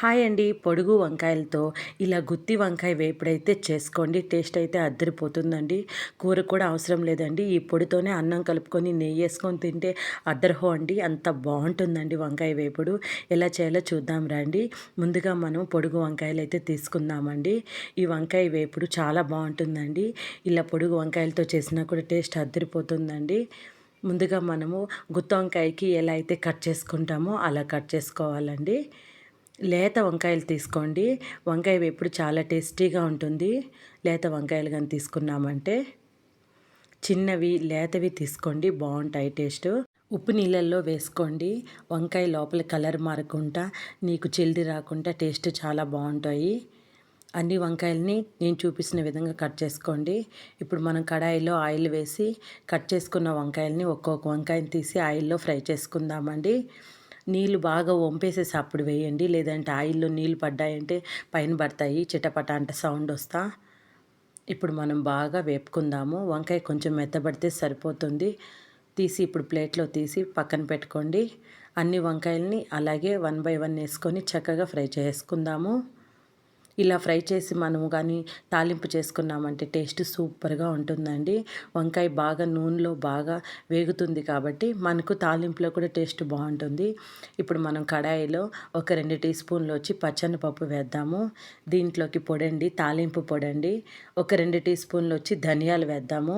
Hi అండి. పొడుగు వంకాయలతో ఇలా గుత్తి వంకాయ వేపుడైతే చేసుకోండి. టేస్ట్ అయితే అద్దరిపోతుందండి. కూర కూడా అవసరం లేదండి. ఈ పొడితోనే అన్నం కలుపుకొని నెయ్యి వేసుకొని తింటే అద్దరహో అండి. అంత బాగుంటుందండి వంకాయ వేపుడు. ఎలా చేయాలో చూద్దాం రండి. ముందుగా మనం పొడుగు వంకాయలు అయితే తీసుకుందామండి. ఈ వంకాయ వేపుడు చాలా బాగుంటుందండి. ఇలా పొడుగు వంకాయలతో చేసినా కూడా టేస్ట్ అద్దరిపోతుందండి. ముందుగా మనము గుత్తి వంకాయకి ఎలా అయితే కట్ చేసుకుంటామో అలా కట్ చేసుకోవాలండి. లేత వంకాయలు తీసుకోండి. వంకాయ ఎప్పుడు చాలా టేస్టీగా ఉంటుంది. లేత వంకాయలు కానీ తీసుకున్నామంటే చిన్నవి లేతవి తీసుకోండి. బాగుంటాయి టేస్ట్. ఉప్పు నీళ్ళల్లో వేసుకోండి. వంకాయ లోపల కలర్ మారకుండా నీకు చెల్లి రాకుండా టేస్ట్ చాలా బాగుంటాయి. అన్ని వంకాయలని నేను చూపించిన విధంగా కట్ చేసుకోండి. ఇప్పుడు మనం కడాయిలో ఆయిల్ వేసి కట్ చేసుకున్న వంకాయలని ఒక్కొక్క వంకాయని తీసి ఆయిల్లో ఫ్రై చేసుకుందామండి. నీళ్ళు బాగా వంపేసేసి అప్పుడు వేయండి. లేదంటే ఆయిల్లో నీళ్ళు పడ్డాయంటే పైన పడతాయి. చిటపట అంట సౌండ్ వస్తా. ఇప్పుడు మనం బాగా వేపుకుందాము. వంకాయ కొంచెం మెత్తబడితే సరిపోతుంది. తీసి ఇప్పుడు ప్లేట్లో తీసి పక్కన పెట్టుకోండి. అన్ని వంకాయలని అలాగే వన్ బై వన్ వేసుకొని చక్కగా ఫ్రై చేసుకుందాము. ఇలా ఫ్రై చేసి మనము కానీ తాలింపు చేసుకున్నామంటే టేస్ట్ సూపర్గా ఉంటుందండి. వంకాయ బాగా నూనెలో బాగా వేగుతుంది కాబట్టి మనకు తాలింపులో కూడా టేస్ట్ బాగుంటుంది. ఇప్పుడు మనం కడాయిలో ఒక రెండు టీ స్పూన్లు వచ్చి పచ్చని పప్పు వేద్దాము. దీంట్లోకి పొడండి తాలింపు పొడండి. ఒక రెండు టీ స్పూన్లు వచ్చి ధనియాలు వేద్దాము.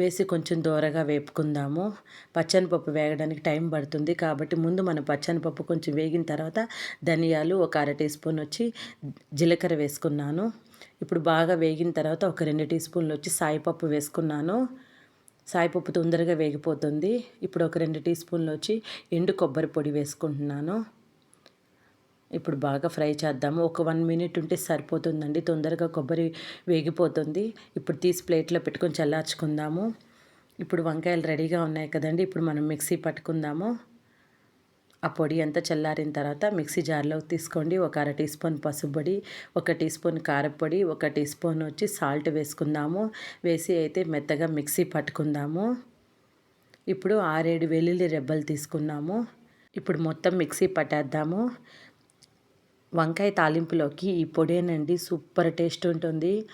వేసి కొంచెం దూరగా వేపుకుందాము. పచ్చనిపప్పు వేగడానికి టైం పడుతుంది కాబట్టి ముందు మనం పచ్చనిపప్పు కొంచెం వేగిన తర్వాత ధనియాలు ఒక అర టీ స్పూన్ వచ్చి జీలకర్ర వేసుకున్నాను. ఇప్పుడు బాగా వేగిన తర్వాత ఒక రెండు టీ స్పూన్లు వచ్చి సాయిపప్పు వేసుకున్నాను. సాయిపప్పు తొందరగా వేగిపోతుంది. ఇప్పుడు ఒక రెండు టీ స్పూన్లు వచ్చి ఎండు కొబ్బరి పొడి వేసుకుంటున్నాను. ఇప్పుడు బాగా ఫ్రై చేద్దాము. ఒక వన్ మినిట్ ఉంటే సరిపోతుందండి. తొందరగా కొబ్బరి వేగిపోతుంది. ఇప్పుడు తీసి ప్లేట్లో పెట్టుకొని చల్లార్చుకుందాము. ఇప్పుడు వంకాయలు రెడీగా ఉన్నాయి కదండి. ఇప్పుడు మనం మిక్సీ పట్టుకుందాము. ఆ పొడి అంతా చల్లారిన తర్వాత మిక్సీ జార్లో తీసుకోండి. ఒక అర టీ స్పూన్ పసుపు పొడి ఒక టీ స్పూన్ కారపొడి ఒక టీ స్పూన్ వచ్చి సాల్ట్ వేసుకుందాము. వేసి అయితే మెత్తగా మిక్సీ పట్టుకుందాము. ఇప్పుడు ఆరేడు వెల్లుల్లి రెబ్బలు తీసుకున్నాము. ఇప్పుడు మొత్తం మిక్సీ పట్టేద్దాము. వంకాయ తాలింపులోకి ఈ పొడేనండి. సూపర్ టేస్ట్ ఉంటుంది.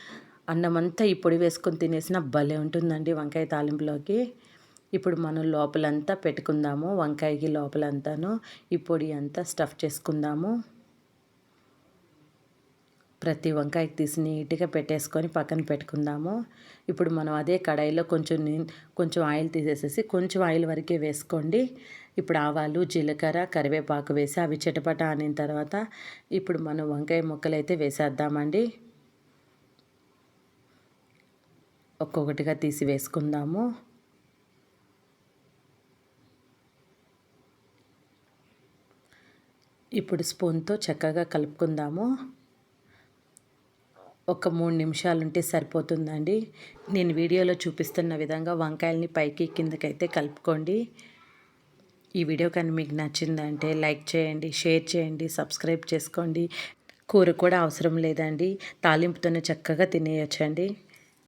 అన్నమంతా ఈ పొడి వేసుకొని తినేసిన భలే ఉంటుందండి వంకాయ తాలింపులోకి. ఇప్పుడు మనం లోపలంతా పెట్టుకుందాము వంకాయకి లోపలంతాను. ఈ పొడి అంతా స్టఫ్ చేసుకుందాము. ప్రతి వంకాయకి తీసి నీట్గా పెట్టేసుకొని పక్కన పెట్టుకుందాము. ఇప్పుడు మనం అదే కడాయిలో కొంచెం కొంచెం ఆయిల్ తీసేసేసి కొంచెం ఆయిల్ వరకే వేసుకోండి. ఇప్పుడు ఆవాలు జీలకర్ర కరివేపాకు వేసి అవి చిటపట ఆనిన తర్వాత ఇప్పుడు మనం వంకాయ ముక్కలు అయితే వేసేద్దామండి. ఒక్కొక్కటిగా తీసి వేసుకుందాము. ఇప్పుడు స్పూన్తో చక్కగా కలుపుకుందాము. ఒక మూడు నిమిషాలు ఉంటే సరిపోతుందండి. నేను వీడియోలో చూపిస్తున్న విధంగా వంకాయల్ని పైకి కిందకైతే కలుపుకోండి. ఈ వీడియో కానీ మీకు నచ్చిందంటే లైక్ చేయండి షేర్ చేయండి సబ్స్క్రైబ్ చేసుకోండి. కూర కూడా అవసరం లేదండి. తాలింపుతోనే చక్కగా తినేయచ్చండి.